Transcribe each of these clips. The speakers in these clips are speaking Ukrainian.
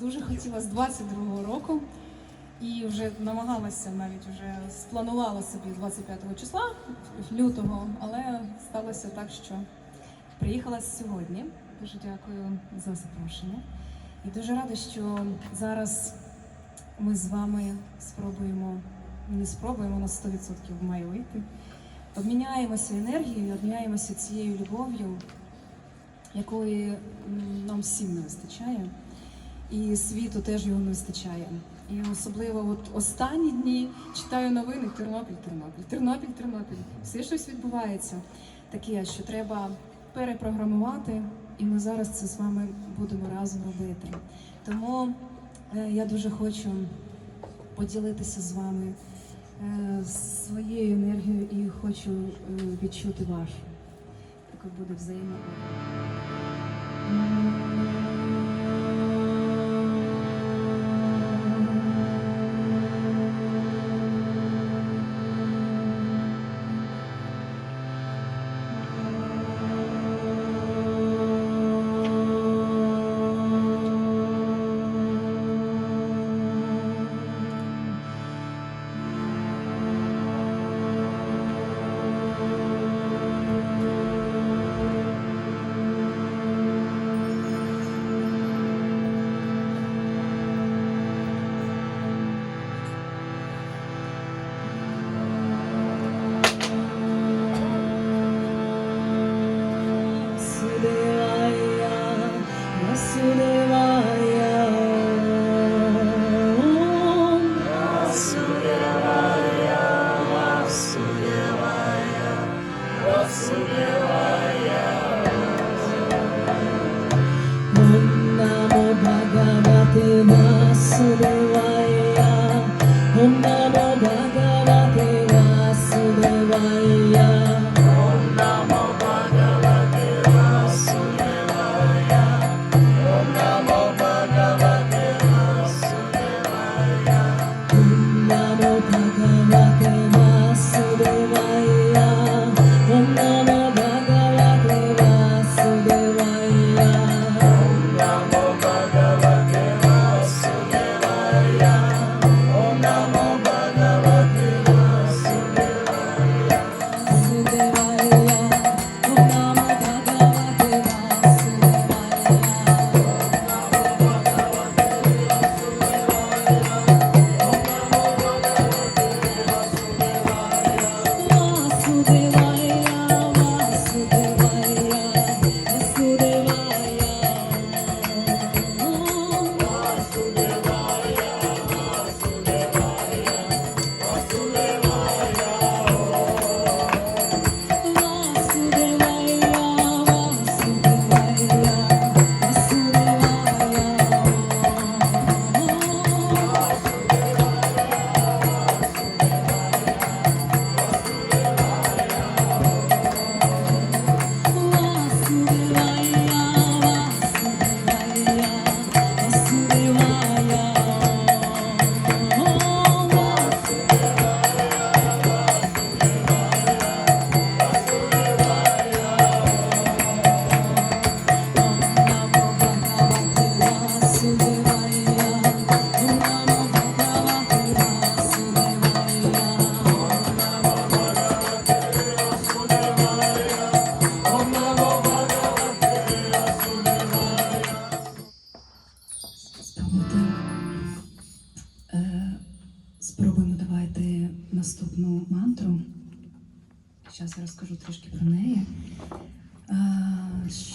дуже хотіла з 22-го року і вже намагалася навіть вже спланувала собі 25 числа лютого, але сталося так, що приїхала сьогодні. Дуже дякую за запрошення. І дуже рада, що зараз ми з вами спробуємо, не спробуємо на 100% має вийти. Обміняємося енергією, обміняємося цією любов'ю, якої нам всім не вистачає, і світу теж його не вистачає. І особливо от останні дні читаю новини Тернопіль, Тернопіль, Тернопіль, Тернопіль. Все щось відбувається таке, що треба перепрограмувати, і ми зараз це з вами будемо разом робити. Тому е, я дуже хочу поділитися з вами е, своєю енергією і хочу е, відчути вашу. Таке буде взаємно.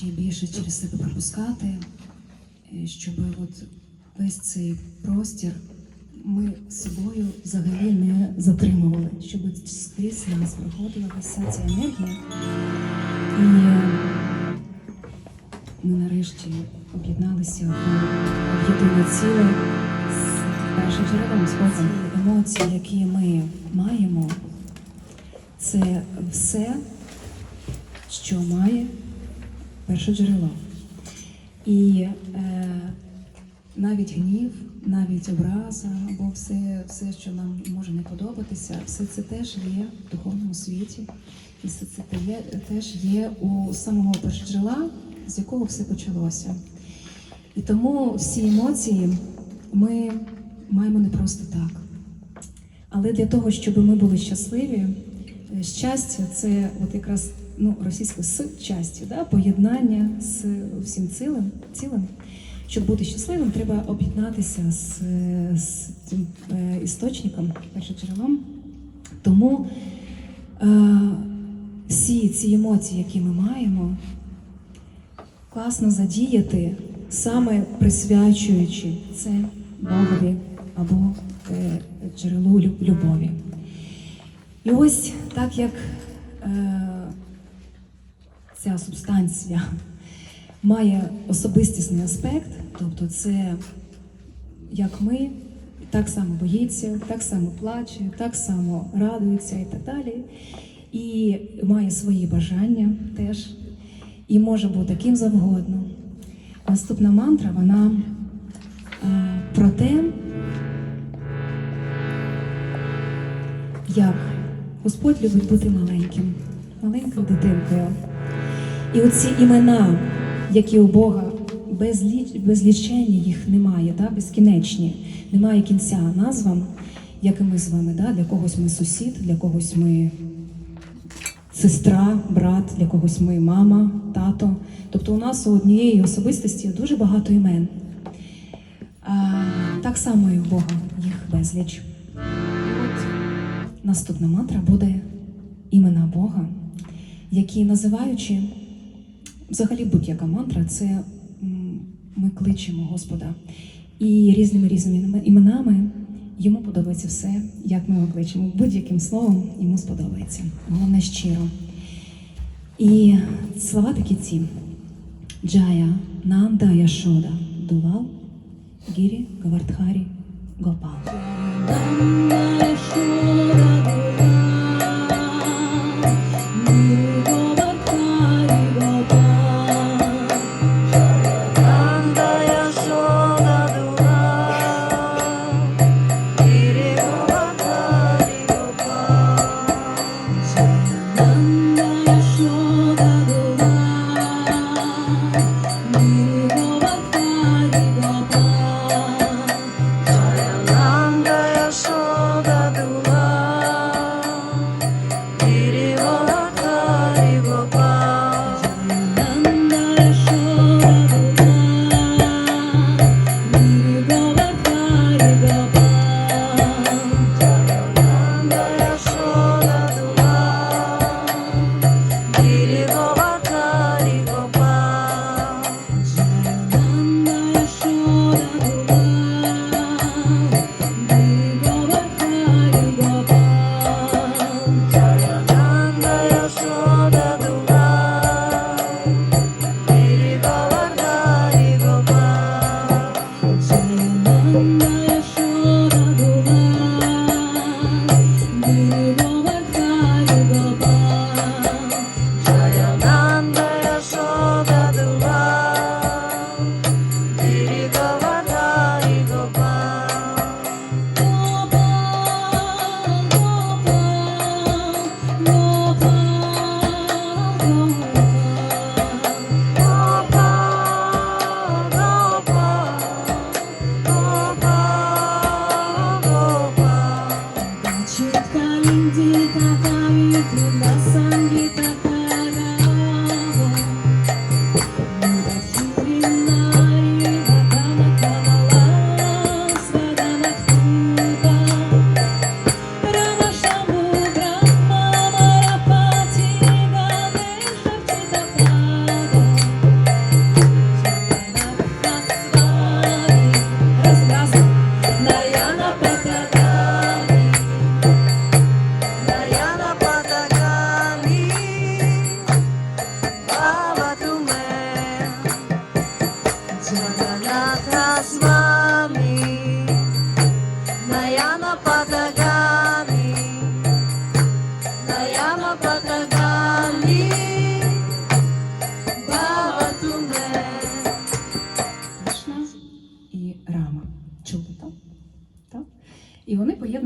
Е, більше через себе пропускати, е, щоб от весь цей простір ми собою взагалі не затримували, щоб скрізь нас проходила вся ця енергія. І ми нарешті об'єдналися в єдине ціле з першим джерелом спокою. Емоції, які ми маємо, це все, що має перше джерело. І е, навіть гнів, навіть образа, або все, все, що нам може не подобатися, все це теж є в духовному світі. І все це теж є у самого першоджерела, з якого все почалося. І тому всі емоції ми маємо не просто так. Але для того, щоб ми були щасливі, е, щастя це от якраз ну, російське з частю, да? поєднання з всім цілим, цілим. Щоб бути щасливим, треба об'єднатися з, з цим е, істочником, першоджерелом. Тому е, всі ці емоції, які ми маємо, класно задіяти, саме присвячуючи це Богові або е, джерелу любові. І ось так як е, ця субстанція має особистісний аспект, тобто це як ми, так само боїться, так само плаче, так само радується і так далі. І має свої бажання теж, і може бути ким завгодно. Наступна мантра, вона е, про те, як Господь любить бути маленьким, маленькою дитинкою. І оці імена, які у Бога безліч, безлічені, їх немає, да, безкінечні, немає кінця назвам, як і ми з вами. Да? Для когось ми сусід, для когось ми сестра, брат, для когось ми мама, тато. Тобто у нас у однієї особистості дуже багато імен. А, так само і у Бога їх безліч. От наступна мантра буде імена Бога, які називаючи взагалі будь-яка мантра, це ми кличемо Господа. І різними різними іменами йому подобається все, як ми його кличемо. Будь-яким словом йому сподобається. Головне щиро. І слова такі ці: Джая, Нанда, Яшода, Дулал, Гірі, Гавардхарі, Гопал.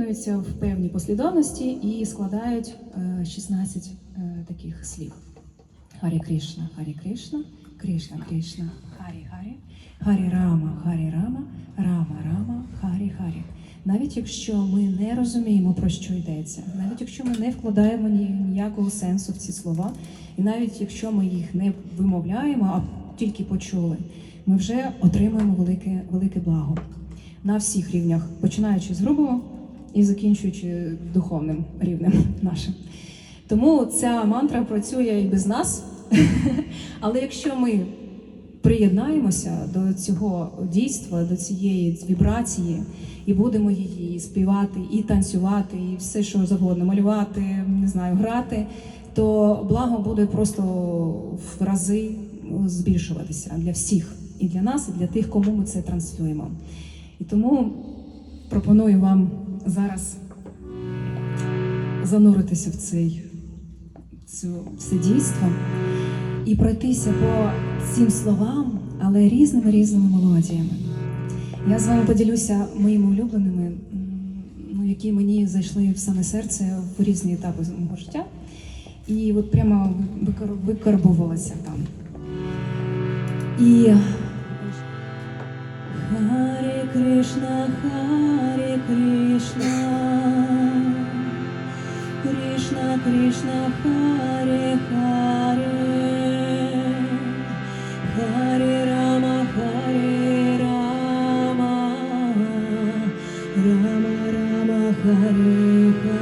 Вони поєднуються в певній послідовності і складають е, 16 е, таких слів. Харі Кришна, Харі Кришна, Кришна, Кришна, Харі Харі, Харі Рама, Харі Рама, Рама Рама, Харі Харі. Навіть якщо ми не розуміємо, про що йдеться, навіть якщо ми не вкладаємо ніякого сенсу в ці слова, і навіть якщо ми їх не вимовляємо, а тільки почули, ми вже отримуємо велике, велике благо на всіх рівнях, починаючи з грубого і закінчуючи духовним рівнем нашим. Тому ця мантра працює і без нас. Але якщо ми приєднаємося до цього дійства, до цієї вібрації, і будемо її співати, і танцювати, і все, що завгодно, малювати, не знаю, грати, то благо буде просто в рази збільшуватися для всіх, і для нас, і для тих, кому ми це транслюємо. І тому пропоную вам зараз зануритися в цей цю, це дійство і пройтися по цим словам, але різними різними мелодіями. Я з вами поділюся моїми улюбленими, ну, які мені зайшли в саме серце в різні етапи мого життя. І от прямо викар- викарбувалася там. І Харе Кришна, Кришна, Кришна Кришна, Харе Харе, Харе Рама, Харе Рама, Рама Рама, Харе Харе,